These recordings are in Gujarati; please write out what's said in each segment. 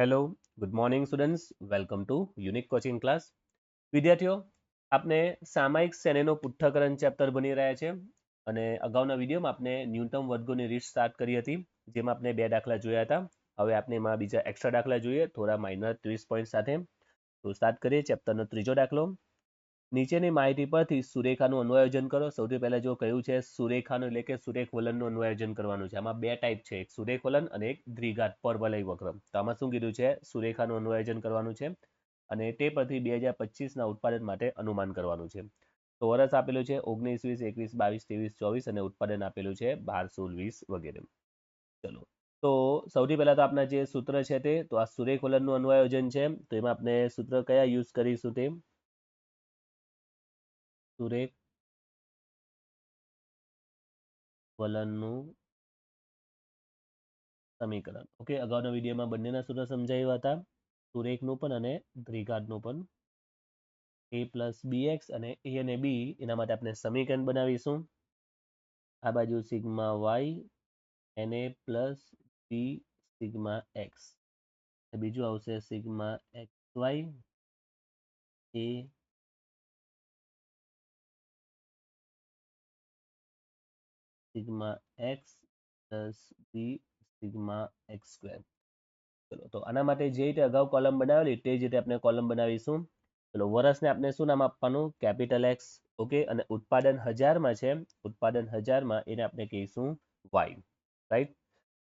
Hello good morning students welcome to unique coaching class વિદ્યાર્થીઓ આપણે સામાયિક શ્રેણીનો પુઠ્ઠકરણ ચેપ્ટર બની રહ્યા છે અને અગાઉના વિડીયોમાં આપણે ન્યૂનતમ વર્ગોની રીત સ્ટાર્ટ કરી હતી, જેમાં આપણે બે દાખલા જોયા હતા. હવે આપણે એમાં બીજા એક્સ્ટ્રા દાખલા જોઈએ, થોડા માઇનર ત્રીસ પોઈન્ટ સાથે. તો સ્ટાર્ટ કરીએ ચેપ્ટરનો ત્રીજો દાખલો. નીચેની માહિતી પરથી સુરેખાનું અન્વયોજન કરો. સૌથી પહેલા જો કહ્યું છે સુરેખાનું એટલે કે સુરેખ વલણનું અન્વયોજન કરવાનું છે. આમાં બે ટાઈપ છે. એક સુરેખ વલણ અને એક દ્વિઘાત પરવલય વક્રમ તો આમાં શું કીધું છે? સુરેખાનું અન્વયોજન કરવાનું છે અને તે પરથી બે હજાર ઉત્પાદન માટે અનુમાન કરવાનું છે. તો વર્ષ આપેલું છે ઓગણીસ વીસ, એકવીસ બાવીસ, ત્રેવીસ ચોવીસ અને ઉત્પાદન આપેલું છે બાર સોળ વીસ વગેરે. ચલો. તો સૌથી પહેલા તો આપણા જે સૂત્ર છે તે, તો આ સુરેખ વલણનું અન્વયોજન છે. તો એમાં આપણે સૂત્ર કયા યુઝ કરીશું તે? સુરેખ વલણનું સમીકરણ. ઓકે, અગાઉના વિડીયોમાં બંનેના સૂત્ર સમજાવ્યા હતા. સુરેખનું પણ અને દ્વિઘાતનું પણ. એ પ્લસ બી એક્સ અને એ અને બી એના માટે આપણે સમીકરણ બનાવીશું. આ બાજુ સિગ્મા વાય એને પ્લસ બી સિગ્મા એક્સ. બીજું આવશે sigma X Y sigma X plus B sigma X square ચલો, તો આના માટે જે રીતે અગાઉ કોલમ બનાવેલી તે જ રીતે આપણે કોલમ બનાવીશું. ચલો વર્ષને આપણે શું નામ આપવાનું? કેપિટલ એક્સ ઓકે અને ઉત્પાદન હજારમાં છે. ઉત્પાદન હજારમાં એને આપણે કહીશું વાય રાઈટ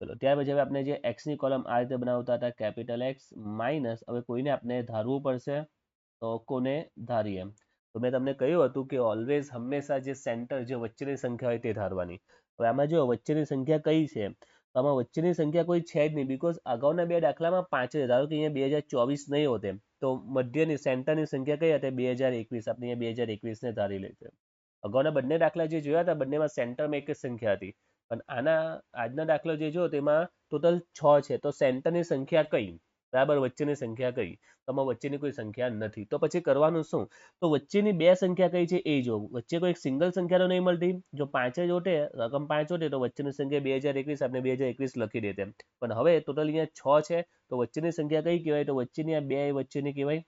ચલો, ત્યાર પછી હવે આપણે જે એક્સની કોલમ આ રીતે બનાવતા હતા કેપિટલ એક્સ માઇનસ હવે કોઈને આપણે ધારવું પડશે? તો કોને ધારીએ? તો મેં તમને કહ્યું હતું કે ઓલવેઝ હંમેશા જે સેન્ટર જે વચ્ચેની સંખ્યા હોય તે ધારવાની. હવે આમાં જો વચ્ચેની સંખ્યા કઈ છે? આમાં વચ્ચેની સંખ્યા કોઈ છે જ નહીં બીકોઝ અગાઉના બે દાખલામાં પાંચ જ ધારો કે અહીંયા બે હજાર ચોવીસ નહીં હોતે તો મધ્યની સેન્ટરની સંખ્યા કઈ હતી? બે હજાર એકવીસ. આપણે અહીંયા બે હજાર એકવીસને ધારી લઈએ અગાઉના બંને દાખલા જે જોયા હતા, બંનેમાં સેન્ટરમાં એક જ સંખ્યા હતી. પણ આના, આજના દાખલો જે જો તેમાં ટોટલ છ છે. તો સેન્ટરની સંખ્યા કઈ? બરાબર? વચ્ચેની સંખ્યા કઈ? તો વચ્ચેની કોઈ સંખ્યા નથી. તો પછી કરવાનું શું? તો વચ્ચેની બે સંખ્યા કઈ છે? એ જો વચ્ચે કોઈ સિંગલ સંખ્યા તો નહીં મળતી. જો પાંચ જ ઓટે, રકમ પાંચ ઓટે, તો વચ્ચેની સંખ્યા બે હજાર એકવીસ, આપણે બે હજાર એકવીસ લખી દેતે પણ હવે ટોટલ અહીંયા છ છે, તો વચ્ચેની સંખ્યા કઈ કહેવાય? તો વચ્ચેની આ બે વચ્ચેની કહેવાય?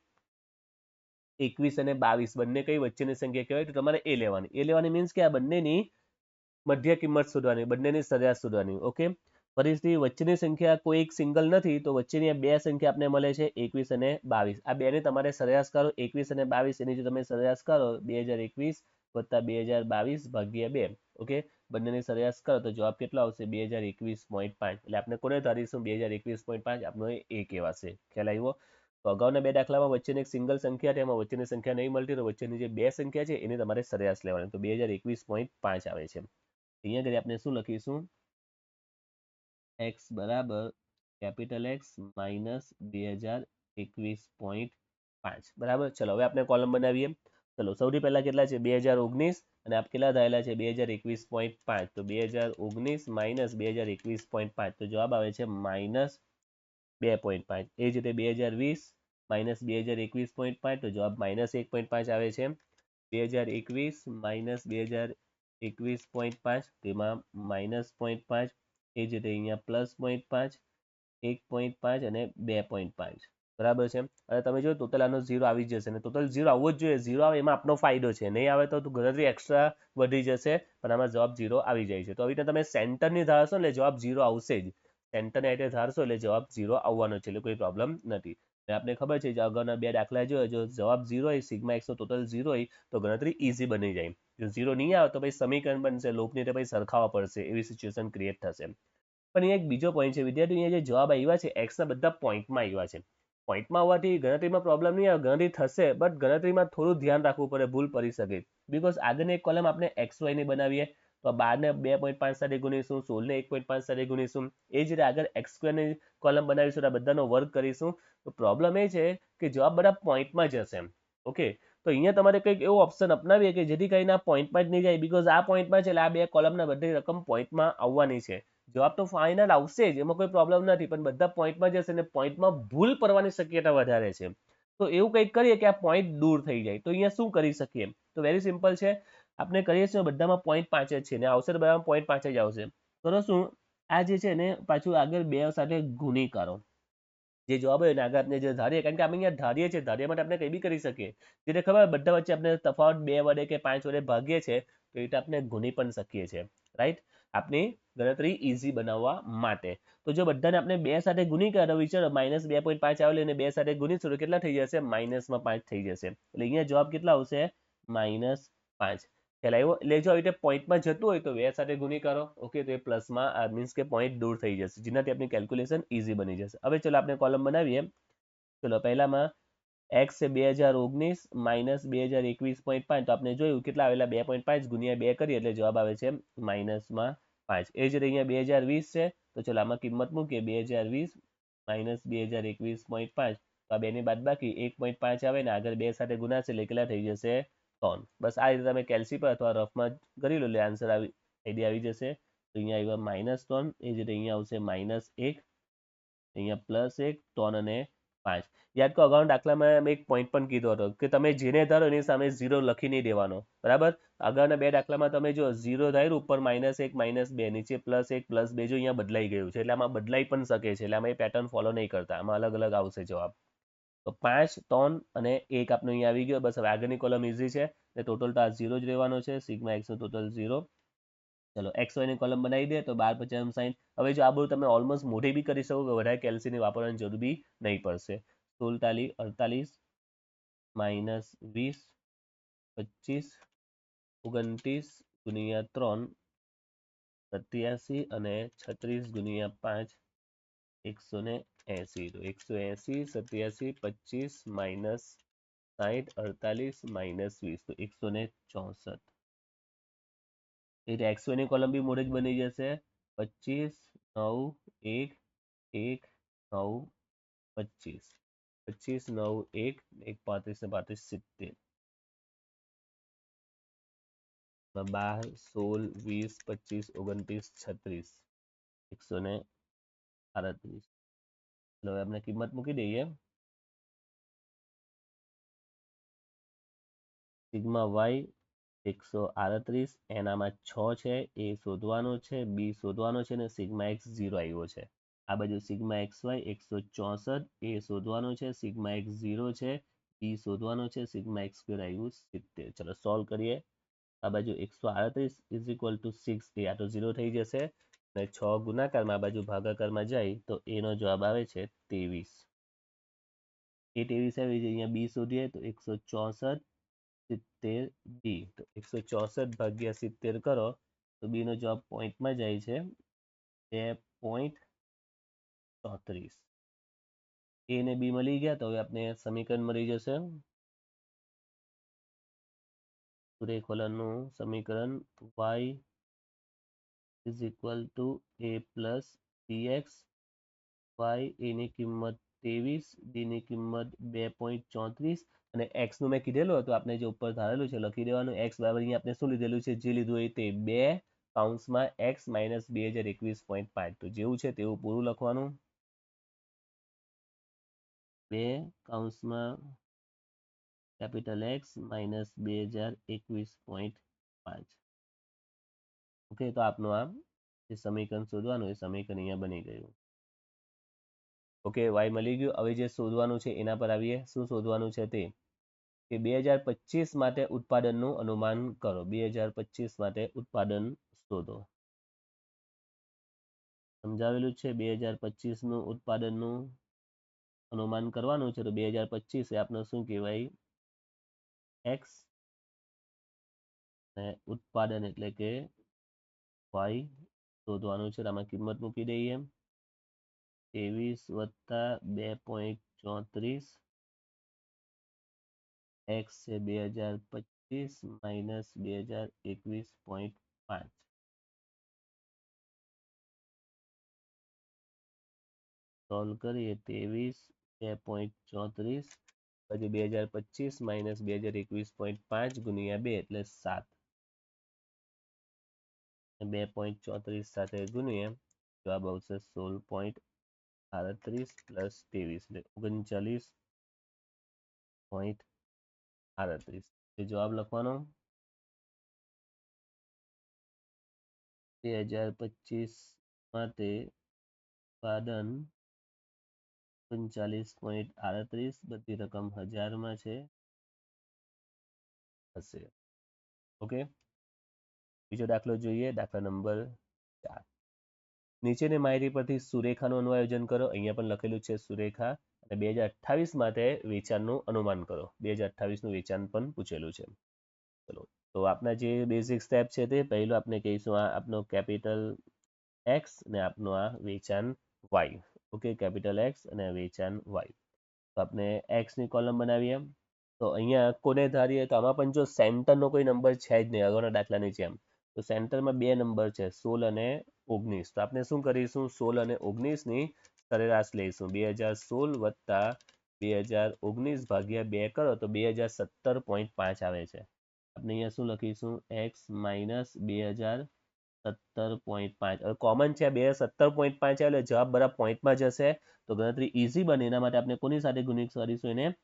એકવીસ અને બાવીસ. બંને કઈ વચ્ચેની સંખ્યા કહેવાય? તો તમારે એ લેવાની. એ લેવાની મીન્સ કે આ બંનેની મધ્ય કિંમત શોધવાની, બંનેની સરેરાશ શોધવાની. ઓકે ફરીથી વચ્ચેની સંખ્યા કોઈ એક સિંગલ નથી, તો વચ્ચેની આ બે સંખ્યા આપણને મળે છે એકવીસ અને બાવીસ. આ બેને તમારે સરેરાશ કરો, એકવીસ અને બાવીસ, એની જો તમે સરેરાશ કરો, બે હજાર એકવીસ વત્તા બે હજાર બાવીસ ભાગ્યા બે. ઓકે? બંનેની સરેરાશ કરો, તો જવાબ કેટલો આવશે? બે હજાર એકવીસ પોઈન્ટ પાંચ. એટલે આપણે કોને ધારીશું? બે હજાર એકવીસ પોઈન્ટ પાંચ. આપણો એ કહેવાશે. ખ્યાલ આવ્યો? તો અગાઉના બે દાખલામાં વચ્ચેની એક સિંગલ સંખ્યા છે એમાં વચ્ચેની સંખ્યા નહીં મળતી, તો વચ્ચેની જે બે સંખ્યા છે, એની તમારે સરેરાશ લેવાની. તો બે હજાર એકવીસ પોઈન્ટ પાંચ આવે છે. અહીંયા આગળ આપણે શું લખીશું? એક્સ બરાબર કેપિટલ એક્સ માઇનસ બે હજાર એકવીસ પોઈન્ટ પાંચ. બરાબર? ચલો, હવે આપણે કોલમ બનાવીએ. ચલો, સૌથી પહેલા કેટલા છે? બે હજાર ઓગણીસ અને આપ કેટલા થયેલા છે? બે હજાર એકવીસ પોઈન્ટ પાંચ. તો બે હજાર ઓગણીસ માઇનસ બે હજાર એકવીસ પોઈન્ટ પાંચ. તો જવાબ આવે છે માઇનસ બે પોઈન્ટ પાંચ. એ જ રીતે બે હજાર વીસ માઇનસ બે હજાર એકવીસ પોઈન્ટ પાંચ. તો જવાબ માઇનસ એક પોઈન્ટ પાંચ આવે છે. બે હજાર એકવીસ માઇનસ બે હજાર એકવીસ પોઈન્ટ પાંચ. તેમાં માઇનસ પોઈન્ટ પાંચ એ જ રીતે અહીંયા પ્લસ પોઈન્ટ પાંચ, એક પોઈન્ટ પાંચ અને બે પોઈન્ટ પાંચ. બરાબર છે અને તમે જો ટોટલ આનો ઝીરો આવી જશે અને ટોટલ ઝીરો આવવો જ જોઈએ. ઝીરો આવે એમાં આપનો ફાયદો છે. નહીં આવે તો ગણતરી એક્સ્ટ્રા વધી જશે, પણ આમાં જવાબ ઝીરો આવી જાય છે. તો આવી રીતે તમે સેન્ટરની ધારશો એટલે જવાબ ઝીરો આવશે જ. સેન્ટરની આઈટે ધારશો એટલે જવાબ ઝીરો આવવાનો છે એટલે કોઈ પ્રોબ્લેમ નથી. આપણે ખબર છે, જે અગાઉના બે દાખલા જોયો, જો જવાબ ઝીરો હોય સિગ્મા એક્સનો ટોટલ ઝીરો હોય તો ગણતરી ઇઝી બની જાય. જો ઝીરો નહીં આવે, તો પછી સમીકરણ બનશે લોપની રીતે પછી સરખાવવા પડશે, એવી સિચ્યુએશન ક્રિએટ થશે. પણ અહીંયા એક બીજો પોઈન્ટ છે વિદ્યાર્થી અહીંયા જે જવાબ આવ્યા છે એક્સના બધા પોઈન્ટમાં આવ્યા છે. પોઈન્ટમાં હોવાથી ગણતરીમાં પ્રોબ્લેમ નહીં આવે, ગણતરી થશે બટ ગણતરીમાં થોડું ધ્યાન રાખવું પડે, ભૂલ પડી શકે. બિકોઝ આગળની એક કોલમ આપણે એક્સ વાયની બનાવીએ તો બારને બે પોઈન્ટ પાંચ સાથે ગુણીશું, સોળને એક પોઈન્ટ પાંચ સાથે ગુણીશું. એ જ રીતે આગળ એક્સ સ્ક્વેરની કોલમ બનાવીશું આ બધાનો વર્ક કરીશું. તો પ્રોબ્લેમ એ છે કે જવાબ બધા પોઈન્ટમાં જશે. ઓકે? તો અહીંયા તમારે કંઈક એવું ઓપ્શન અપનાવીએ કે જેથી કરીને આ પોઈન્ટમાં જ નહીં જાય બીકોઝ આ પોઈન્ટમાં છે એટલે આ બે કોલમના બધી રકમ પોઈન્ટમાં આવવાની છે. જવાબ તો ફાઇનલ આવશે જ, એમાં કોઈ પ્રોબ્લેમ નથી, પણ બધા પોઈન્ટમાં જશે અને પોઈન્ટમાં ભૂલ પડવાની શક્યતા વધારે છે. તો એવું કંઈક કરીએ કે આ પોઈન્ટ દૂર થઈ જાય. તો અહીંયા શું કરી શકીએ? તો વેરી સિમ્પલ છે. આપણે કરીએ છીએ, બધામાં પોઈન્ટ પાંચ જ છે ને આવશે બધામાં પોઈન્ટ પાંચ જ આવશે. તો શું આ જે છે ને, પાછું આગળ બે સાથે ગુણી કરો. જે જવાબ હોય ને આગળ આપણે જે ધારીએ, કારણ કે આપણે અહીંયા ધારીએ છીએ ધાર્યા માટે આપણે કંઈ બી કરી શકીએ. જેને ખબર, બધા વચ્ચે આપણે તફાવત બે વડે કે પાંચ વડે ભાગીએ છીએ, તો એ આપણે ગુણી પણ શકીએ છીએ. રાઈટ આપની ગણતરી ઇઝી બનાવવા માટે. તો જો બધાને આપણે બે સાથે ગુણી કરો વિચારો માઇનસ બે પોઈન્ટ પાંચ આવેલી અને બે સાથે ગુણીશું તો કેટલા થઈ જશે? માઇનસમાં પાંચ થઈ જશે. એટલે અહીંયા જવાબ કેટલા આવશે? માઇનસ પાંચ. ખ્યાલ આવ્યો આવી રીતે પોઈન્ટમાં જતું હોય તો બે સાથે ગુણી કરો. ઓકે તો એ પ્લસમાં મીન્સ કે પોઈન્ટ દૂર થઈ જશે. જેનાથી આપણી કેલ્ક્યુલેશન ઇઝી બની જશે. હવે ચલો આપણે કોલમ બનાવીએ. ચલો, પહેલામાં એક્સ છે બે હજાર ઓગણીસ માઇનસ બે હજાર એકવીસ પોઈન્ટ પાંચ. તો આપણે જોયું કેટલા આવેલા? બે પોઈન્ટ પાંચ ગુણ્યા બે કરીએ એટલે જવાબ આવે છે માઇનસમાં પાંચ. એ જ રીતે અહીંયા બે હજાર વીસ છે. તો ચલો, આમાં કિંમત મૂકીએ. બે હજાર વીસ માઇનસ બે હજાર એકવીસ પોઈન્ટ પાંચ. તો આ બેની બાદ બાકી એક પોઈન્ટ પાંચ આવે ને આગળ બે સાથે ગુણાશે એટલે કેટલા થઈ જશે ત્રણ બસ આ રીતે તમે કેલ્સી પર અથવા રફમાં કરી લો, એટલે આન્સર આવી આઈડિયા આવી જશે. તો અહીંયા આવ્યા માઇનસ ત્રણ એ જ રીતે અહીંયા આવશે માઇનસ એક, અહીંયા પ્લસ એક ત્રણ અને પાંચ. યાદ કરો, અગાઉના દાખલામાં મેં એક પોઈન્ટ પણ કીધો હતો કે તમે જેને ધારો એની સામે ઝીરો લખી નહીં દેવાનો. બરાબર? અગાઉના બે દાખલામાં તમે જો ઝીરો ધાર્યું, ઉપર માઇનસ એક માઇનસ બે, નીચે પ્લસ એક પ્લસ બે જો અહીંયા બદલાઈ ગયું છે. એટલે આમાં બદલાઈ પણ શકે છે. એટલે આમાં એ પેટર્ન ફોલો નહીં કરતા. આમાં અલગ અલગ આવશે જવાબ. તો પાંચ, ત્રણ અને એક આપણે અહીંયા આવી ગયો. બસ હવે આગળની કોલમ ઇઝી છે. એટલે ટોટલ તો આ ઝીરો જ રહેવાનો છે. સિગ્મા એક્સનો ટોટલ ઝીરો ચલો એક્સ વાયની કોલમ બનાવી દે તો બાર પચાસ સાઈન. હવે જો આ બધું તમે ઓલમોસ્ટ મોઢે બી કરી શકો કે વધારે કેલ્સીની વાપરવાની જરૂર બી નહીં પડશે. સુલતાલીસ અડતાલીસ માઇનસ વીસ, પચીસ, ઓગણત્રીસ ગુણ્યા ત્રણ, સત્યાસી અને છત્રીસ ગુણ્યા પાંચ, એકસો ને એસી તો એકસો એસી સત્યાસી પચીસ માઇનસ સાઠ અડતાલીસ માઇનસ વીસ તો એકસો ને ચોસઠ એટલે એકસો ની કોલમ બી મોડે જ બની જશે પચીસ નવ એક એક નવ પચીસ પચીસ નવ એક એક પાંત્રીસ ને પાંત્રીસ સિત્તેર બાર સોળ વીસ પચીસ ઓગણત્રીસ છત્રીસ એકસો ને આડત્રીસ હવે આપણે કિંમત મૂકી દઈએ સિગ્મા વાય એકસો આડત્રીસ એનામાં છ છે એ શોધવાનો છે બી શોધવાનો છે અને સિગ્મા એક્સ ઝીરો આવ્યો છે. આ બાજુ સિગ્મા એક્સ વાય એકસો ચોસઠ એ શોધવાનો છે સિગ્મા એક્સ ઝીરો છે બી શોધવાનો છે સિગ્મા એક્સ સ્ક્વેર આવ્યું સિત્તેર. ચલો સોલ્વ કરીએ. આ બાજુ એકસો આડત્રીસ is equal to six a આ તો ઝીરો થઈ જશે. અને છ ગુણાકારમાં આ બાજુ ભાગાકારમાં જાય તો એનો જવાબ આવે છે ત્રેવીસ. એ ત્રેવીસ આવી જાય, અહીંયા બી શોધીએ તો એકસો ચોસઠ સિત્તેર બી. તો એકસો ચોસઠ ભાગ્યા સિત્તેર કરો તો બી નો જવાબ પોઈન્ટમાં જાય છે બે પોઈન્ટ ચોત્રીસ. એ ને બી મળી ગયા તો હવે આપણે સમીકરણ મળી જશે. સૂર્યકોલનનું સમીકરણ Y is equal to A plus DX Y એની કિંમત ત્રેવીસ ડીની કિંમત બે પોઈન્ટ ચોત્રીસ, અને એક્સનું મેં કીધેલું હતું આપણે જે ઉપર ધારેલું છે, લખી દેવાનું એક્સ બરાબર અહીંયા આપણે શું લીધેલું છે, જે લીધું હોય તે બે કાઉન્સમાં એક્સ માઇનસ બે હજાર એકવીસ પોઈન્ટ પાંચ. તો જેવું છે તેવું પૂરું લખવાનું. બે કાઉન્સમાં કેપિટલ એક્સ માઇનસ બે હજાર એકવીસ પોઈન્ટ પાંચ. ઓકે, તો આપનું આ જે સમીકરણ શોધવાનું એ સમીકરણ અહીંયા બની ગયું. ઓકે વાય મળી ગયું. હવે જે શોધવાનું છે એના પર આવીએ. શું શોધવાનું છે તે? કે બે માટે ઉત્પાદનનું અનુમાન કરો. બે માટે ઉત્પાદન શોધો. સમજાવેલું છે? બે હજાર પચીસનું ઉત્પાદનનું અનુમાન કરવાનું છે. તો બે હજાર પચીસ એ આપણે શું કહેવાય? એક્સ ઉત્પાદન એટલે કે વાય શોધવાનું છે આમાં કિંમત મૂકી દઈએ ત્રેવીસ વત્તા બે પોઈન્ટ ચોત્રીસ એક્સ છે બે હજાર પચીસ માઇનસ બે હજાર એકવીસ પોઈન્ટ પાંચ સોલ્વ કરીએ ત્રેવીસ બે પોઈન્ટ ચોત્રીસ પછી બે હજાર પચીસ માઇનસ બે હજાર એકવીસ પોઈન્ટ પાંચ ગુણ્યા બે એટલે સાત બે પોઈન્ટ ચોત્રીસ સાથે ગુણીએ, જવાબ આવશે સોળ પોઈન્ટ આડત્રીસ પ્લસ ત્રેવીસ એટલે ઓગણચાલીસ પોઈન્ટ આડત્રીસ. જવાબ લખવાનો? બે હજાર પચીસ માટે ઉત્પાદન ઓગણચાલીસ પોઈન્ટ આડત્રીસ બધી રકમ હજારમાં છે, હશે. ઓકે બીજો દાખલો જોઈએ, દાખલા નંબર ચાર. નીચેની માહિતી પરથી સુરેખાનું અનુઆયોજન કરો. અહીંયા પણ લખેલું છે સુરેખા. અને બે હજાર અઠ્ઠાવીસ માટે વેચાણનું અનુમાન કરો. બે હજાર અઠ્ઠાવીસનું વેચાણ પણ પૂછેલું છે. ચલો, તો આપના જે બેઝિક સ્ટેપ છે તે, પહેલું આપણે કહીશું આ આપનો કેપિટલ એક્સ અને આપનું આ વેચાણ વાય ઓકે કેપિટલ એક્સ અને વેચાણ વાય તો આપણે એક્સની કોલમ બનાવીએ. તો અહીંયા કોને ધારીએ? તો આમાં પણ જો સેન્ટરનો કોઈ નંબર છે જ નહીં. અગાઉના દાખલાની જેમ. તો સેન્ટરમાં બે નંબર છે, સોળ અને ઓગણીસ. તો આપણે શું કરીશું? સોળ અને ઓગણીસની સરેરાશ લઈશું. બે હજાર સોળ વત્તા બે હજાર ઓગણીસ ભાગ્યા બે કરો તો બે હજાર સત્તર પોઈન્ટ પાંચ આવે છે. આપણે અહીંયા શું લખીશું? એક્સ માઇનસ બે હજાર સત્તર પોઈન્ટ પાંચ. કોમન છે બે સત્તર પોઈન્ટ પાંચ એટલે જવાબ બરાબર પોઈન્ટમાં જશે. તો ગણતરી ઇઝી બને. એના માટે આપણે કોની સાથે ગુણિત કરીશું એને?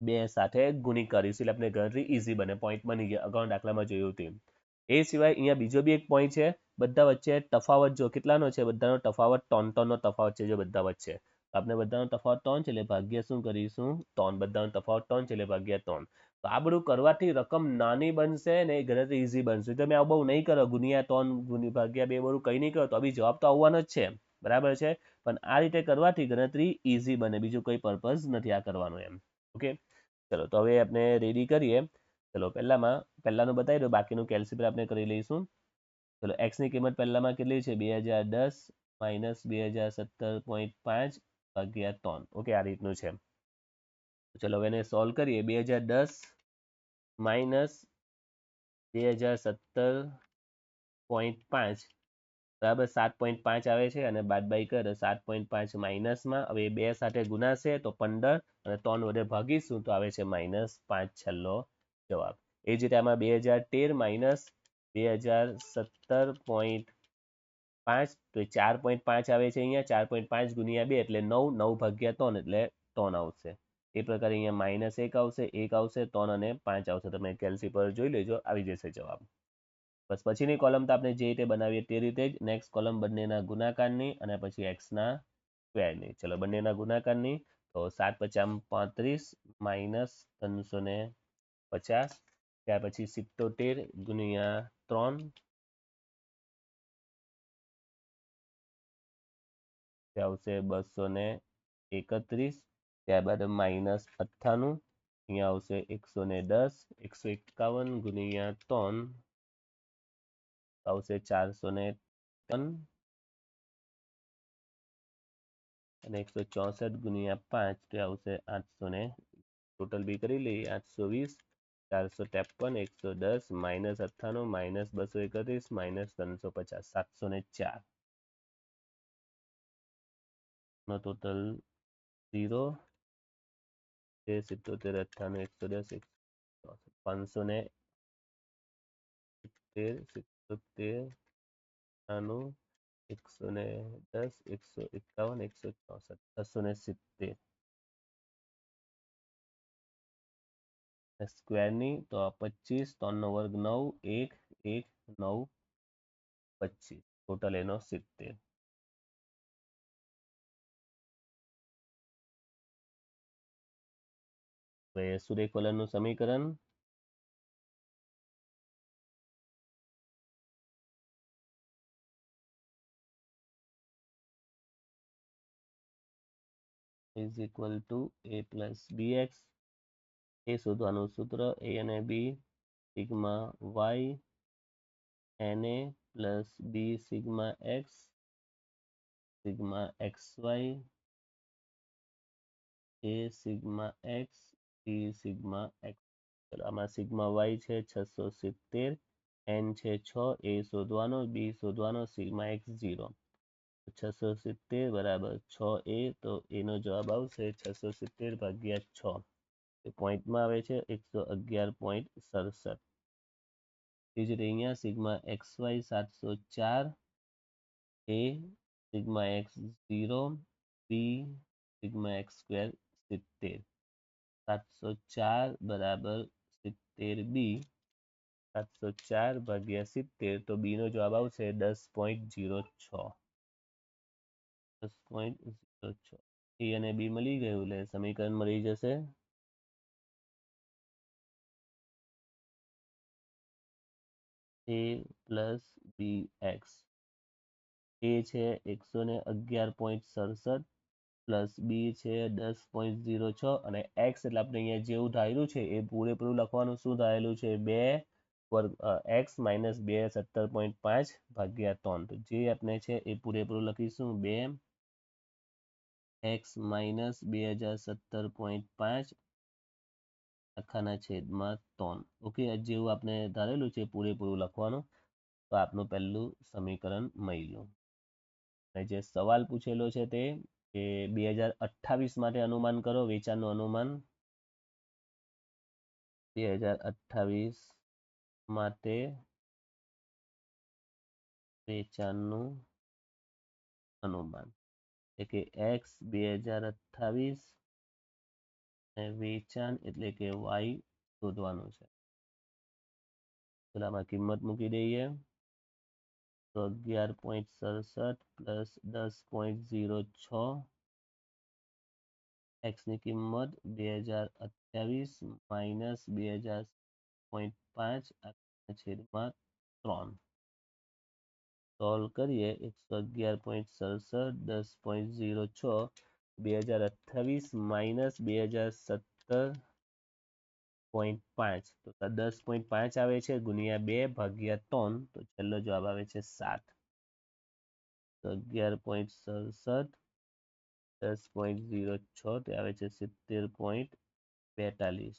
બે સાથે ગુણિત કરીશું. એટલે આપણે ગણતરી ઇઝી બને. પોઈન્ટમાં નહીં અગાઉ દાખલામાં જોયું હતું એ સિવાય અહીંયા બીજો બી એક પોઈન્ટ છે, બધા વચ્ચે તફાવત જો કેટલાનો છે? બધાનો તફાવત ટોન ટોનનો તફાવત છે, જો બધા વચ્ચે. આપણે બધાનો તફાવત ત્રણ છે, એટલે ભાગ્ય શું કરીશું? ત્રણ. બધાનો તફાવત ત્રણ છે, એટલે ભાગ્યા ત્રણ. તો આ બધું કરવાથી રકમ નાની બનશે ને એ ગણતરી ઇઝી બનશે. તમે આવું બહુ નહીં કરો ગુનિયા ત્રણ ગુની ભાગ્યા બે બધું કંઈ નહીં કરો, તો બી જવાબ તો આવવાનો જ છે. બરાબર છે? પણ આ રીતે કરવાથી ગણતરી ઇઝી બને, બીજું કોઈ પર્પઝ નથી આ કરવાનું એમ. ઓકે ચલો, તો હવે આપણે રેડી કરીએ. ચલો, પહેલામાં, પહેલાંનું બતાવી દો, બાકીનું કેલ્સીપર આપણે કરી લઈશું. ચલો એક્સની કિંમત પહેલામાં કેટલી છે? બે હજાર દસ માઇનસ બે હજાર સત્તર પોઈન્ટ પાંચ ભાગ્યા ત્રણ. ઓકે, આ રીતનું છે. ચલો, હવે એને સોલ્વ કરીએ. બે હજાર દસ માઇનસ બે હજાર સત્તર પોઈન્ટ પાંચ. બરાબર, સાત પોઈન્ટ પાંચ આવે છે અને બાદબાઈ કર. સાત પોઈન્ટ પાંચ માઇનસમાં. હવે બે સાથે ગુણાશે તો પંદર અને ત્રણ વડે ભાગીશું તો આવે છે માઇનસ પાંચ છેલ્લો જવાબ. એ જ રીતે આમાં બે હજાર તેર માઇનસ બે હજાર સત્તર પોઈન્ટ પાંચ, તો ચાર પોઈન્ટ પાંચ આવે છે અહીંયા, ચાર પોઈન્ટ પાંચ ગુણ્યા બે એટલે નવ નવ ભાગ્યા ત્રણ એટલે ત્રણ આવશે. એ પ્રકારે અહીંયા માઇનસ એક આવશે એક આવશે, ત્રણ અને પાંચ આવશે. તમે કેલ્સી પર જોઈ લેજો, આવી જશે જવાબ. બસ પછીની કોલમ તો આપણે જે રીતે બનાવીએ તે રીતે જ નેક્સ્ટ કોલમ બંનેના ગુણાકારની અને પછી એક્સના સ્ક્વેરની ચલો બંનેના ગુણાકારની, તો સાત પચાસ પાંત્રીસ માઇનસ ત્રણસો ને પચાસ, ત્યાર પછી સિત્તોતેર ગુણ્યા ત્રણ. આવશે બસો ને એકત્રીસ, ત્યારબાદ માઇનસ અઠ્ઠાણું, અહીંયા આવશે એકસો ને દસ, એકસો એકાવન ગુણ્યા ત્રણ. આવશે ચારસો ને ત્રણ. અને એકસો ચોસઠ ગુણ્યા પાંચ, તો આવશે આઠસો ને, ટોટલ બી કરી લઈએ આઠસો વીસ. ચારસો ત્રેપન, એકસો દસ માઇનસ અઠ્ઠાણું માઇનસ બસો એકત્રીસ માઇનસ ત્રણસો પચાસ, સાતસો ને ચાર. નો ટોટલ ઝીરો તે સિત્તોતેર, અઠ્ઠાણું, એકસો દસ પાંચસો ને સિત્તેર, સિત્તોતેર, અઠ્ઠાણું, એકસો ને દસ, એકસો એકાવન, એકસો ચોસઠ, છસો ને સિત્તેર. સ્ક્વેરની તો આ પચીસ, ત્રણનો વર્ગ નવ, એક એક, નવ, પચીસ. ટોટલ એનો સિત્તેર. હવે સૂર્યકોલનનું સમીકરણ? Is equal to a plus bx એ શોધવાનું સૂત્ર a અને b sigma y na plus b sigma x, sigma xy a sigma x B sigma X આમાં સિગ્મા વાય છે છસો સિત્તેર એન છે છ એ શોધવાનો બી શોધવાનો, સિગ્મા એક્સ ઝીરો છસો સિત્તેર બરાબર છ એ તો એનો જવાબ આવશે છસો સિત્તેર ભાગ્યા છ. પોઈન્ટમાં આવે છે એકસો અગિયાર પોઈન્ટ સડસઠ. એ જ રીતે અહીંયા સિગ્મા એક્સ વાય સાતસો ચાર, A sigma X zero, B sigma X square સિત્તેર. સાતસો ચાર બરાબર સિત્તેર બી, સાતસો ચાર ભાગ્યા સિત્તેર તો બી નો જવાબ આવશે દસ પોઈન્ટ જીરો છ. દસ પોઈન્ટ જીરો છ. એ અને બી મળી ગયું એટલે સમીકરણ મળી જશે એ પ્લસ બી એક્સ છે એકસો ને અગિયાર છે દસ પોઈન્ટ ઝીરો છ અને એક્સ એટલે આપણે અહીંયા જેવું ધાર્યું છે એ પૂરેપૂરું લખવાનું શું ધારેલું છે? બે વર્ગ એક્સ માઇનસ બે સત્તર પોઈન્ટ પાંચ ભાગ્યા ત્રણ. તો જે આપણે છે એ પૂરેપૂરું લખીશું. બે એક્સ માઇનસ બે હજાર સત્તર પોઈન્ટ પાંચ આખાના છેદમાં ત્રણ. ઓકે જેવું આપણે ધારેલું છે, પૂરેપૂરું લખવાનું. તો આપનું પહેલું સમીકરણ મળ્યું અને જે સવાલ પૂછેલો છે તે કે બે હજાર અઠ્ઠાવીસ માટે અનુમાન કરો, વેચાણનું અનુમાન. બે માટે વેચાણનું અનુમાન. એટલે કે એક્સ બે હજાર અઠ્ઠાવીસ વેચાણ એટલે કે y શોધવાનું છે. પેલામાં કિંમત મૂકી દઈએ. તો અગિયાર પોઈન્ટ સડસઠ પ્લસ દસ પોઈન્ટ ઝીરો છ. એક્સની કિંમત બે હજાર અઠ્યાવીસ માઇનસ બે હજાર પોઈન્ટ પાંચ છેદમાં ત્રણ. સોલ્વ કરીએ. એકસો અગિયાર પોઈન્ટ સડસઠ દસ પોઈન્ટ ઝીરો છ બે હજાર અઠ્ઠાવીસ માઇનસ બે હજાર સત્તર પોઈન્ટ પાંચ. તો દસ પોઈન્ટ પાંચ આવે છે ગુણ્યા બે ભાગ્યા ત્રણ, તો છેલ્લો જવાબ આવે છે સાત. તો અગિયાર પોઈન્ટ સડસઠ, દસ પોઈન્ટ ઝીરો છ, તે આવે છે સિત્તેર પોઈન્ટ બેતાલીસ.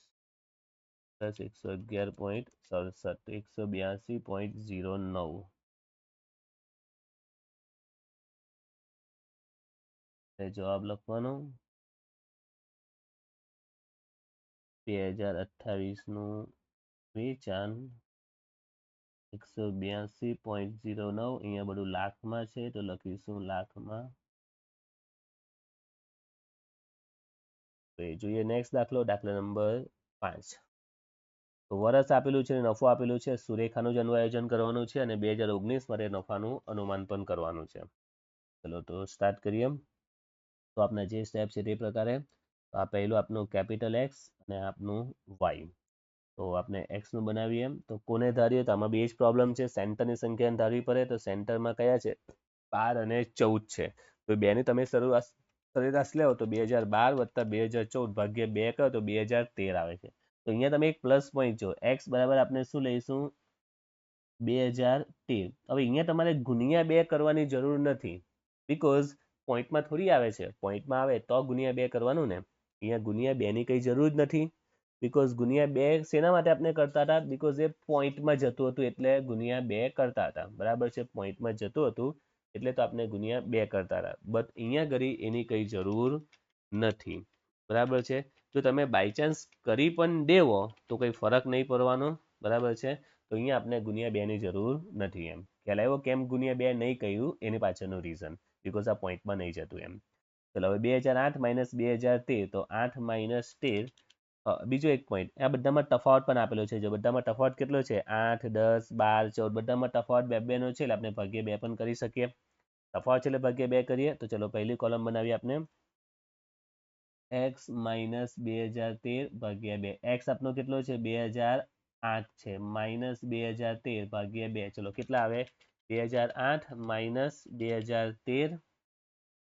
પ્લસ એકસો અગિયાર પોઈન્ટ સડસઠ, એકસો બ્યાસી પોઈન્ટ ઝીરો નવ. જવાબ લખવાનો બે હજાર અઠ્ઠાવીસનું વેચાણ એકસો બ્યાસી પોઈન્ટ ઝીરો નવ અહીંયા બધું લાખમાં છે, તો લખીશું લાખમાં. જોઈએ નેક્સ્ટ દાખલો, દાખલા નંબર પાંચ. તો વરસ આપેલું છે, નફો આપેલું છે, સુરેખાનું જ આયોજન કરવાનું છે અને બે હજાર ઓગણીસ માટે નફાનું અનુમાન પણ કરવાનું છે. ચલો તો સ્ટાર્ટ કરીએ. તો આપના જે સ્ટેપ છે તે પ્રકારે આ પહેલું આપનું કેપિટલ એક્સ અને આપનું વાય તો આપણે એક્સનું બનાવીએ. તો કોને ધારીએ? તો આમાં બે જ પ્રોબ્લેમ છે. સેન્ટરની સંખ્યાને ધારવી પડે તો સેન્ટરમાં કયા છે? બાર અને ચૌદ છે. તો બેની તમે શરૂઆત, સરેરાશ લેવો તો બે હજાર બાર વત્તા બે હજાર ચૌદ ભાગ્ય બે કરો તો બે હજાર તેર આવે છે. તો અહીંયા તમે એક પ્લસ પોઈન્ટ જો એક્સ બરાબર આપણે શું લઈશું? બે હજાર તેર. હવે અહીંયા તમારે ગુણ્યા બે કરવાની જરૂર નથી. બીકોઝ પોઈન્ટમાં થોડી આવે છે. પોઈન્ટમાં આવે તો ગુણ્યા બે કરવાનું ને. અહીંયા ગુણ્યા બેની કંઈ જરૂર જ નથી. બિકોઝ ગુણ્યા બે શેના માટે આપણે કરતા હતા? બીકોઝ એ પોઈન્ટમાં જતું હતું એટલે ગુણ્યા બે કરતા હતા. બરાબર છે? પોઈન્ટમાં જતું હતું એટલે તો આપણે ગુણ્યા બે કરતા હતા. બટ અહીંયા ઘડી એની કંઈ જરૂર નથી. બરાબર છે? જો તમે બાયચાન્સ કરી પણ દેવો, તો કંઈ ફરક નહીં પડવાનો. બરાબર છે? તો અહીંયા આપણે ગુણ્યા બેની જરૂર નથી એમ. ખ્યાલ આવ્યો? કેમ ગુણ્યા બે નહીં કહ્યું? એની પાછળનું રીઝન બીકોઝ આ પોઈન્ટમાં નહીં જતું એમ. ચલો, હવે બે હજાર આઠ માઇનસ બે હજાર તેર, તો આઠ માઇનસ તેર બીજો એક પોઈન્ટ આ બધામાં તફાવત પણ આપેલો છે. જો બધામાં તફાવત કેટલો છે? આઠ, દસ, બાર, ચૌદ, બધામાં તફાવત બે, બેનો છે એટલે આપણે ભાગ્ય બે પણ કરી શકીએ. તફાવત છે એટલે ભાગ્ય બે કરીએ. તો ચલો, પહેલી કોલમ બનાવીએ આપણે. એક્સ માઇનસ બે હજાર તેર ભાગ્યા બે. એક્સ આપનો કેટલો છે? બે હજાર આઠ છે. માઇનસ બે હજાર તેર ભાગ્યા બે. ચલો, કેટલા આવે?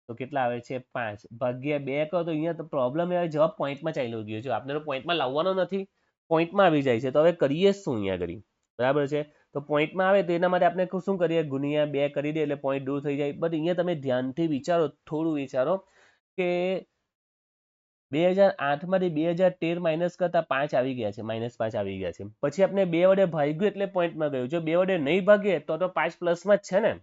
તો કેટલા આવે છે? પાંચ. ભાગ્યા બે કહો તો અહીંયા તો પ્રોબ્લેમ એ જવાબ પોઈન્ટમાં ચાલ્યો ગયો છે. આપણે તો પોઈન્ટમાં લાવવાનો નથી. પોઈન્ટમાં આવી જાય છે. તો હવે કરીએ શું અહીંયા કરી બરાબર છે? તો પોઈન્ટમાં આવે તો એના માટે આપણે શું કરીએ? ગુણ્યા બે કરી દે એટલે પોઈન્ટ દૂર થઈ જાય. બટ અહીંયા તમે ધ્યાનથી વિચારો, થોડું વિચારો કે બે હજાર આઠમાંથી બે હજાર તેર માઇનસ કરતા પાંચ આવી ગયા છે માઇનસ પાંચ આવી ગયા છે. પછી આપણે બે વડે ભાગ્યું એટલે પોઈન્ટમાં ગયું. જો બે વડે નહીં ભાગીએ તો તો પાંચ પ્લસમાં જ છે ને.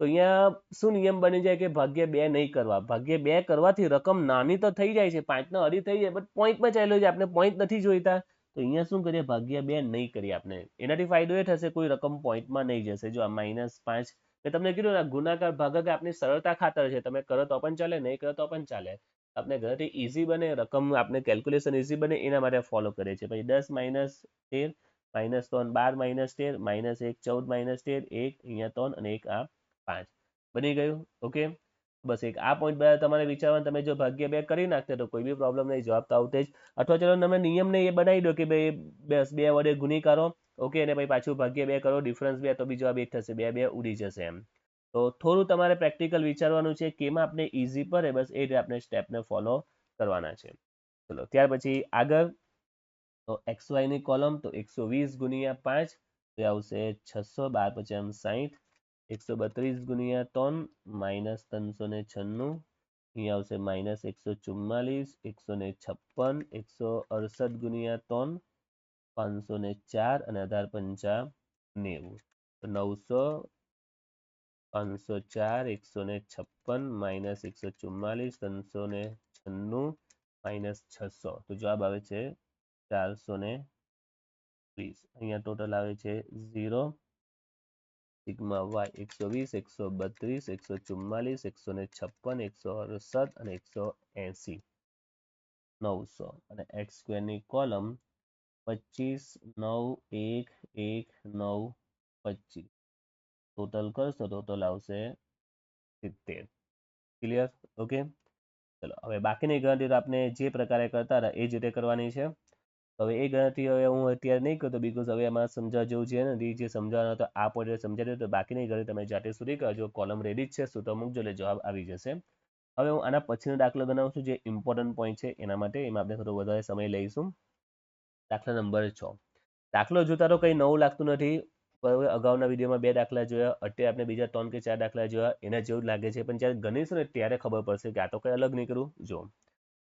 તો અહીંયા શું નિયમ બની જાય કે ભાગ્ય બે નહીં કરવા? ભાગ્ય બે કરવાથી રકમ નાની તો થઈ જાય છે પાંચનો અઢી થઈ જાય બટ પોઈન્ટમાં ચાલ્યો છે. આપણે પોઈન્ટ નથી જોઈતા. તો અહીંયા શું કરીએ? ભાગ્ય બે નહીં કરીએ આપણે. એનાથી ફાયદો એ થશે કોઈ રકમ પોઈન્ટમાં નહીં જશે. જો આ માઇનસ પાંચ, મેં તમને કીધું ને ગુનાકાર ભાગાકાર આપણી સરળતા ખાતર છે. તમે કરો તો પણ ચાલે, નહીં કરો તો પણ ચાલે. આપણે ગણતરી ઇઝી બને, રકમ આપણે કેલ્ક્યુલેશન ઇઝી બને, એના માટે ફોલો કરીએ છીએ પછી દસ માઇનસ તેર માઇનસ ત્રણ, બાર માઇનસ તેર માઇનસ એક, ચૌદ માઇનસ તેર, એક, અહીંયા ત્રણ અને એક આ પાંચ. બની ગયું? ઓકે બસ એક. આ પોઈન્ટ બધા તમારે વિચારવાનું. તમે જો ભાગ્ય બે કરી નાખતે તો કોઈ બી પ્રોબ્લેમ નહીં, જવાબ તો આવતે જ. અથવા ચલો તમે નિયમને એ બનાવી દો કે ભાઈ બસ બે વડે ગુણી ઓકે અને પછી પાછું ભાગ્ય બે કરો ડિફરન્સ બે, તો બી જવાબ એ થશે. બે બે ઉડી જશે એમ. તો થોડું તમારે પ્રેક્ટિકલ વિચારવાનું છે કેમાં આપણે ઇઝી પડે, બસ એ રીતે આપણે સ્ટેપને ફોલો કરવાના છે. ચલો, ત્યાર પછી આગળ. તો એક્સ વાયની કોલમ તો એકસો વીસ ગુણ્યા પાંચ, તો આવશે છસો બાર પછી આમ સાહીઠ એકસો બત્રીસ ગુણ્યા ત્રણ માઇનસ ત્રણસો ને છન્નું, અહીંયા આવશે માઇનસ એકસો ચુમ્માલીસ, એકસો ને છપ્પન, એકસો અડસઠ ગુણ્યા ત્રણ, પાંચસો ને ચાર અને અઢાર પંચા નેવું. નવસો પાંચસો ચાર, એકસો ને છપ્પન, માઇનસ એકસો ચુમ્માલીસ, ત્રણસો ને છન્નું, માઇનસ છસો. તો જવાબ આવે છે ચારસો ને વીસ અહીંયા ટોટલ આવે છે ઝીરો, સિગ્મા વાય એકસો વીસ, એકસો બત્રીસ, એકસો ચુમ્માલીસ, એકસો ને છપ્પન, એકસો અડસઠ અને એકસો એંસી. નવસો. અને એક્સ સ્ક્વેરની કોલમ પચીસ, નવ, એક એક, નવ, પચીસ. ટોટલ કરશો ટોટલ આવશે સિત્તેર ક્લિયર ઓકે ચલો, હવે બાકીની ગણતરી આપણે જે પ્રકારે કરતા હતા એ જ રીતે કરવાની છે. હવે એ ગણતરી હવે હું અત્યારે નહીં કરતો બિકોઝ હવે એમાં સમજા જેવું છે ને, જે સમજાવવાનો હતો આ પોઈન્ટ સમજાવી તો બાકીની ગણતરી તમે જાતે સુધી કરજો. કોલમ રેડી જ છે સૂત્ર મૂકજો, એટલે જવાબ આવી જશે. હવે હું આના પછીનો દાખલો બનાવું છું જે ઇમ્પોર્ટન્ટ પોઈન્ટ છે એના માટે, એમાં આપણે થોડો વધારે સમય લઈશું. દાખલા નંબર છ. દાખલો જોતા તો કંઈ નવું લાગતું નથી. બરાબર અગાઉના વિડીયોમાં બે દાખલા જોયા, અત્યારે આપણે બીજા ત્રણ કે ચાર દાખલા જોયા, એના જેવું લાગે છે. પણ જ્યારે ગણીશું ને ત્યારે ખબર પડશે કે આ તો કંઈ અલગ નીકળું જો,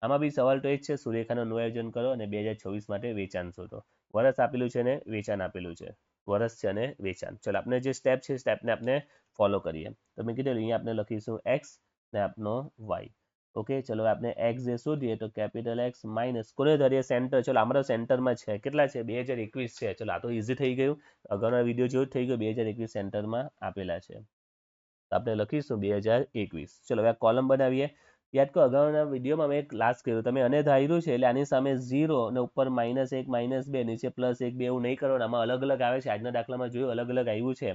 આમાં બી સવાલ તો એ જ છે સુરેખાનું આયોજન કરો અને બે હજાર છવ્વીસ માટે વેચાણ શોધો. વરસ આપેલું છે ને વેચાણ આપેલું છે. વરસ છે અને વેચાણ. ચલો, આપણે જે સ્ટેપ છે સ્ટેપને આપણે ફોલો કરીએ. તો મેં કીધું અહીંયા આપણે લખીશું એક્સ ને આપનો વાય ઓકે, ચલો આપણે એક્સ જે શોધીએ તો કેપિટલ એક્સ માઇનસ કોને ધરીએ? સેન્ટર ચલો અમારા સેન્ટરમાં છે. કેટલા છે? બે હજાર એકવીસ છે. ચલો, આ તો ઇઝી થઈ ગયું. અગાઉના વીડિયો જેવું થઈ ગયું. બે હજાર એકવીસ સેન્ટરમાં આપેલા છે. આપણે લખીશું બે હજાર એકવીસ. ચલો, હવે કોલમ બનાવીએ. યાદ કરો, અગાઉના વિડીયોમાં મેં ક્લાસ કર્યો. તમે અને ધાર્યું છે, એટલે આની સામે ઝીરો અને ઉપર માઇનસ એક માઇનસ બે, નીચે પ્લસ એક, બે એવું નહીં કરવાનું. આમાં અલગ અલગ આવે છે. આજના દાખલામાં જોયું, અલગ અલગ આવ્યું છે.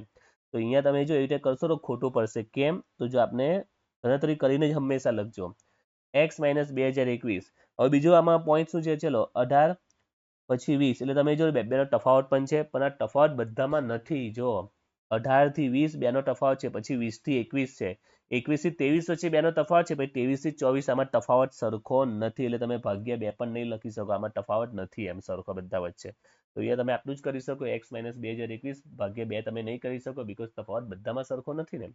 તો અહીંયા તમે જો એવી રીતે કરશો તો ખોટું પડશે. કેમ? તો જો આપણે ગણતરી કરીને જ હંમેશા લખજો. એક્સ માઇનસ બે હજાર એકવીસ. હવે બીજું આમાં પોઈન્ટ શું છે? ચલો, અઢાર પછી વીસ. એટલે તમે જો બે, બેનો તફાવત પણ છે, પણ આ તફાવત બધામાં નથી. જો અઢારથી વીસ બેનો તફાવત છે, પછી વીસથી એકવીસ છે. એકવીસથી ત્રેવીસ વચ્ચે બેનો તફાવત છે, પછી ત્રેવીસથી ચોવીસ આમાં તફાવત સરખો નથી. એટલે તમે ભાગ્ય બે પણ નહીં લખી શકો, આમાં તફાવત નથી એમ સરખો બધા વચ્ચે. તો અહીંયા તમે આટલું જ કરી શકો. એક્સ માઇનસ બે હજાર એકવીસ ભાગ્ય બે તમે નહીં કરી શકો બિકોઝ તફાવત બધામાં સરખો નથી ને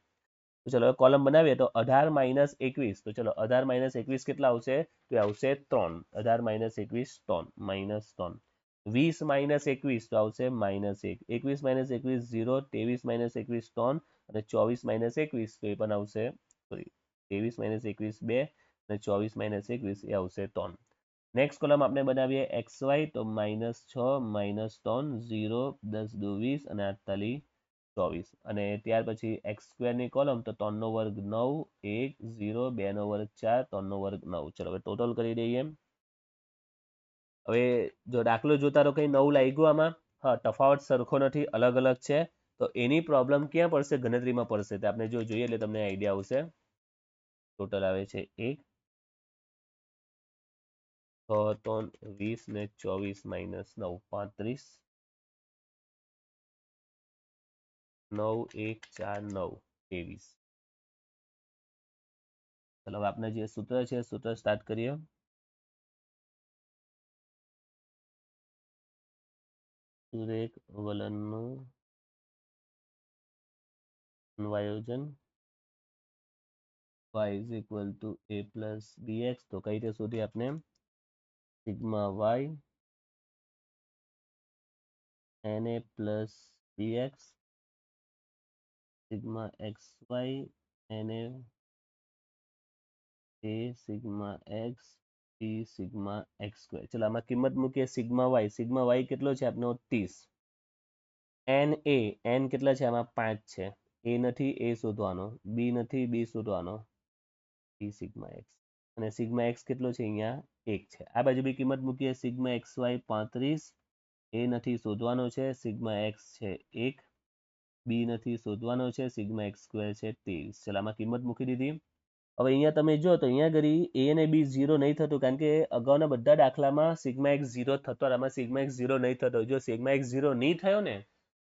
તો ચલો કોલમ બનાવીએ તો અઢાર માઇનસ એકવીસ તો ચલો અઢાર માઇનસ એકવીસ કેટલા આવશે તો આવશે ત્રણ અઢાર માઇનસ એકવીસ ત્રણ માઇનસ ત્રણ વીસ માઇનસ એકવીસ તો આવશે માઇનસ એક એકવીસ માઇનસ એકવીસ ઝીરો ત્રેવીસ માઇનસ એકવીસ ત્રણ અને ચોવીસ માઇનસ એકવીસ તો એ પણ આવશે સોરી ત્રેવીસ માઇનસ એકવીસ બે અને ચોવીસ માઇનસ એકવીસ એ આવશે ત્રણ નેક્સ્ટ કોલમ આપણે બનાવીએ એક્સ વાય તો માઇનસ છ માઇનસ ત્રણ ઝીરો દસ દુ વીસ અને અડતાલીસ ચોવીસ. અને ત્યાર પછી એક્સ સ્ક્વેરની કોલમ તો ત્રણનો વર્ગ નવ, એક, ઝીરો, બેનો વર્ગ ચાર, ત્રણનો વર્ગ નવ. ચલો, હવે ટોટલ કરી દઈએ. હવે જો દાખલો જોતા તો કંઈ નવું લાગ્યું આમાં? હા, તફાવત સરખો નથી, અલગ અલગ છે. તો એની પ્રોબ્લેમ ક્યાં પડશે? ગણતરીમાં પડશે. તે આપણે જો જોઈએ એટલે તમને આઈડિયા આવશે. ટોટલ આવે છે એક. છ, ત્રણ, વીસ ને ચોવીસ માઇનસ નવ, પાંત્રીસ. નવ એક ચાર નવ ત્રેવીસ. ચલો આપણે જે સૂત્ર છે, સૂત્ર સ્ટાર્ટ કરીએ. સુરેખ વલણનું વાયોજન y equal to A plus B X તો કઈ રીતે સુધી આપણે sigma Y N A plus B bx. Sigma xy na a sigma x, b sigma x square ચલો આમાં કિંમત મૂકીએ સિગ્મા y. સિગ્મા y કેટલો છે આપણો ત્રીસ એન એ એન કેટલા છે આમાં પાંચ છે એ નથી એ શોધવાનો બી નથી બી શોધવાનો બી સિગ્મા એક્સ અને સિગ્મા એક્સ કેટલો છે અહીંયા એક છે આ બાજુ બી કિંમત મૂકીએ. સિગ્મા એક્સ વાય પાંત્રીસ એ નથી શોધવાનો છે. સિગ્મા એક્સ છે એક. બી નથી, શોધવાનો છે, સિગ્મા એક્સ સ્ક્વેર છે ત્રીસ ચાલો, આમાં કિંમત મૂકી દીધી. હવે અહીંયા તમે જો, તો અહીંયા ઘડી એ અને બી ઝીરો નહીં થતું, કારણ કે અગાઉના બધા દાખલામાં સિગ્મા એક્સ ઝીરો થતો, આમાં સિગ્મા એક્સ ઝીરો નહીં થતો. જો સિગ્મા એક્સ ઝીરો નહીં થયો ને,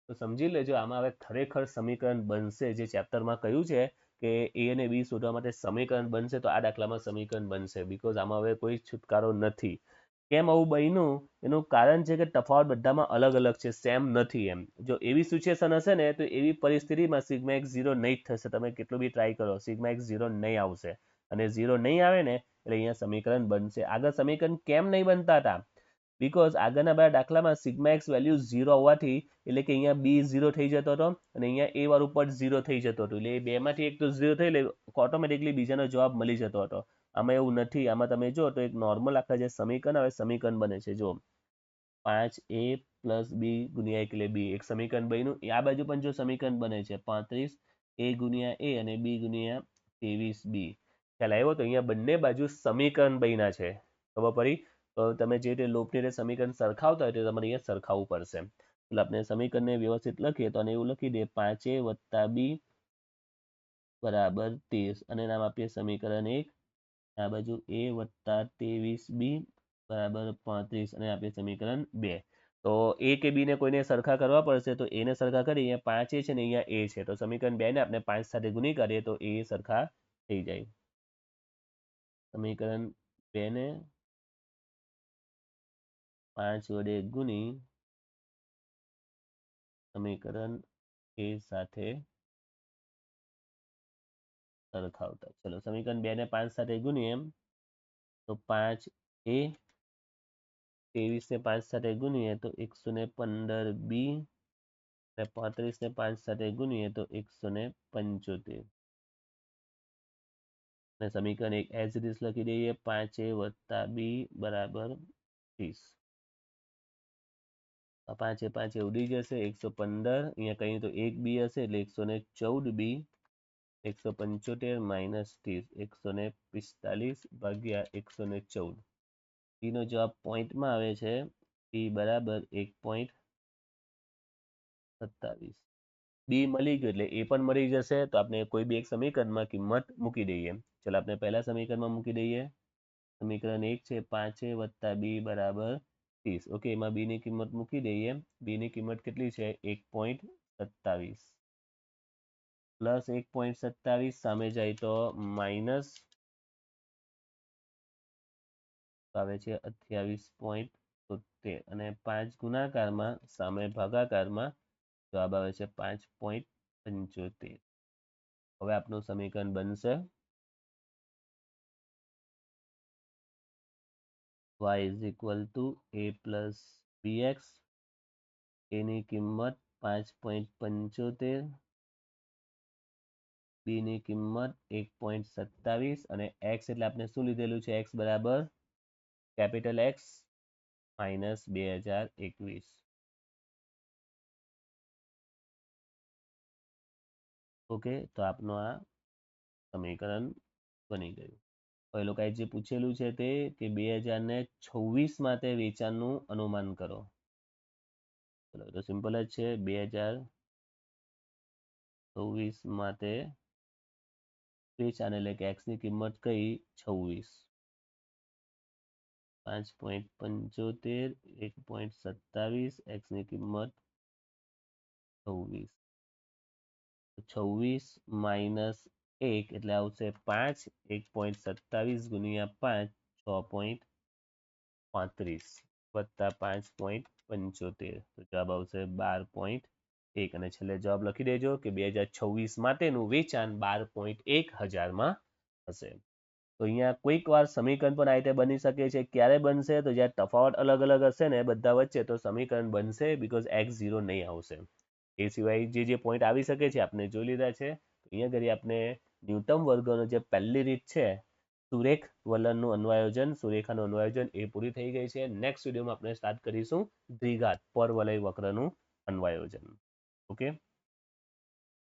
તો સમજી લેજો, આમાં હવે ખરેખર સમીકરણ બનશે. જે ચેપ્ટરમાં કહ્યું છે કે એ અને બી શોધવા માટે સમીકરણ બનશે, તો આ દાખલામાં સમીકરણ બનશે બીકોઝ આમાં હવે કોઈ છુટકારો નથી. કેમ આવું બન્યું? એનું કારણ છે કે તફાવત બધામાં અલગ અલગ છે સેમ નથી એમ. જો એવી સિચ્યુએશન હશે ને, તો એવી પરિસ્થિતિમાં સિગ્મા એક્સ ઝીરો નહીં થશે. તમે કેટલું બી ટ્રાય કરો, સિગ્મા એક્સ ઝીરો નહીં આવશે. અને ઝીરો નહીં આવે ને, એટલે અહીંયા સમીકરણ બનશે. આગળ સમીકરણ કેમ નહીં બનતા હતા? બીકોઝ આગળના બધા દાખલામાં સિગ્મા એક્સ વેલ્યુ ઝીરો હોવાથી, એટલે કે અહીંયા બી ઝીરો થઈ જતો હતો, અને અહીંયા એ વાળું ઉપર ઝીરો થઈ જતો હતો. એટલે એ બેમાંથી એક તો ઝીરો થઈ એટલે ઓટોમેટિકલી બીજાનો જવાબ મળી જતો હતો. આમાં એવું નથી, આમાં તમે જો તો એક નોર્મલ આખા જે સમીકરણ આવે, સમીકરણ બને છે જો પાંચ એ પ્લસ બી ગુણ્યા એટલે બી એક સમીકરણ બન્યું. આ બાજુ પણ જો સમીકરણ બને છે, પાંત્રીસ એ ગુણ્યા એ અને બી ગુણ્યા ત્રેવીસ બી ખ્યાલ આવ્યો? તો અહીંયા બંને બાજુ સમીકરણ બન્યા છે. ખબર પડી? તો તમે જે રીતે લોપની રીતે સમીકરણ સરખાવતા હોય તો તમારે અહીંયા સરખાવવું પડશે. એટલે આપણે સમીકરણને વ્યવસ્થિત લખીએ તો એવું લખી દે પાંચ વત્તા બી બરાબર ત્રીસ અને નામ આપીએ સમીકરણ એક આ બાજુ એ વત્તા ત્રેવીસ બી બરાબર પાંત્રીસ અને આપણે સમીકરણ બે. તો એ કે બી ને કોઈને સરખા કરવા પડશે તો એને સરખા કરી, અહીંયા પાંચ એ છે ને અહીંયા એ છે. તો સમીકરણ બે ને આપણે પાંચ સાથે ગુણી કરીએ તો એ સરખા થઈ જાય. સમીકરણ બે ને પાંચ વડે ગુણી સમીકરણ એ સાથે સરખાવતા ચલો સમીકરણ બે ને પાંચ સાથે ગુણીએ એમ તો પાંચ એ ત્રેવીસ ને પાંચ સાથે ગુણીએ તો એકસો ને પંદર બી અને પાંત્રીસ ને પાંચ સાથે ગુણીએ તો એકસો ને પંચોતેર અને સમીકરણ એક એઝ ઇટ લખી દઈએ પાંચ એ વત્તા બી બરાબર ત્રીસ પાંચે પાંચે ઉડી જશે એકસો પંદર અહીંયા કહીએ તો એક બી હશે એટલે એકસો ને ચૌદ બી એકસો પંચોતેર માઇનસ ત્રીસ, એકસો ને પિસ્તાલીસ ભાગ્યા એકસો ને ચૌદ. એનો જવાબ પોઈન્ટમાં આવે છે. એ બરાબર એક પોઈન્ટ સત્તાવીસ. બી મળી ગયું એટલે એ પણ મળી જશે. તો આપણે કોઈ બી એક સમીકરણમાં કિંમત મૂકી દઈએ. ચલો આપણે પહેલા સમીકરણમાં મૂકી દઈએ. સમીકરણ એક છે, પાંચ વત્તા બી બરાબર ત્રીસ. ઓકે એમાં બી ની કિંમત મૂકી દઈએ. બી ની કિંમત કેટલી છે? એક પોઈન્ટ સત્તાવીસ. પ્લસ એક પોઈન્ટ સત્તાવીસ સામે જાય તો માઇનસ આવે છે અઠ્યાવીસ પોઈન્ટ તોતેર અને પાંચ ગુણાકારમાં સામે ભાગાકારમાં જવાબ આવે છે પાંચ પોઈન્ટ પંચોતેર હવે આપનું સમીકરણ બનશે y is equal to a plus bx એની કિંમત પાંચ પોઈન્ટ પંચોતેર બી ની કિંમત એક પોઈન્ટ સત્તાવીસ અને એક્સ એટલે આપણે શું લીધેલું છે? એક્સ બરાબર કેપિટલ એક્સ માઇનસ બે હજાર એકવીસ. ઓકે, તો આપનું આ સમીકરણ બની ગયું. એ લોકોએ જે પૂછેલું છે તે કે બે હજાર ને છવ્વીસ માટે વેચાણનું અનુમાન કરો. તો સિમ્પલ જ છે. બે હજાર છવ્વીસ માટે વેચાણ એટલે કે એક્સની કિંમત કઈ? છવ્વીસ. પાંચ પોઈન્ટ પંચોતેર, એક પોઈન્ટ સત્તાવીસ એક્સની કિંમત છવ્વીસ. છવ્વીસ માઇનસ એક એટલે આવશે પાંચ, એક પોઈન્ટ સત્તાવીસ ગુણ્યા પાંચ, છ પોઈન્ટ પાંત્રીસ વત્તા પાંચ પોઈન્ટ પંચોતેર. તો જવાબ આવશે બાર પોઈન્ટ એક અને છેલ્લે જવાબ લખી દેજો કે બે હજાર છવ્વીસ માટેનું વેચાણ બાર પોઈન્ટ એક હજારમાં હશે. તો અહીંયા કોઈક વાર સમીકરણ પણ આ રીતે બની શકે છે. ક્યારે બનશે? તો જ્યારે તફાવત અલગ અલગ હશે ને બધા વચ્ચે, તો સમીકરણ બનશે બીકોઝ એક્સ ઝીરો નહીં આવશે. એ સિવાય જે જે પોઈન્ટ આવી શકે છે આપણે જોઈ લીધા છે. અહીંયા ઘડી આપણે ન્યૂનતમ વર્ગોનો જે પહેલી રીત છે સુરેખ વલણનું અન્વાયોજન, સુરેખાનું અન્વાયોજન એ પૂરી થઈ ગઈ છે. નેક્સ્ટ વિડીયોમાં આપણે સ્ટાર્ટ કરીશું દ્વિઘાત પરવલય વક્રનું અન્વયોજન. ઓકે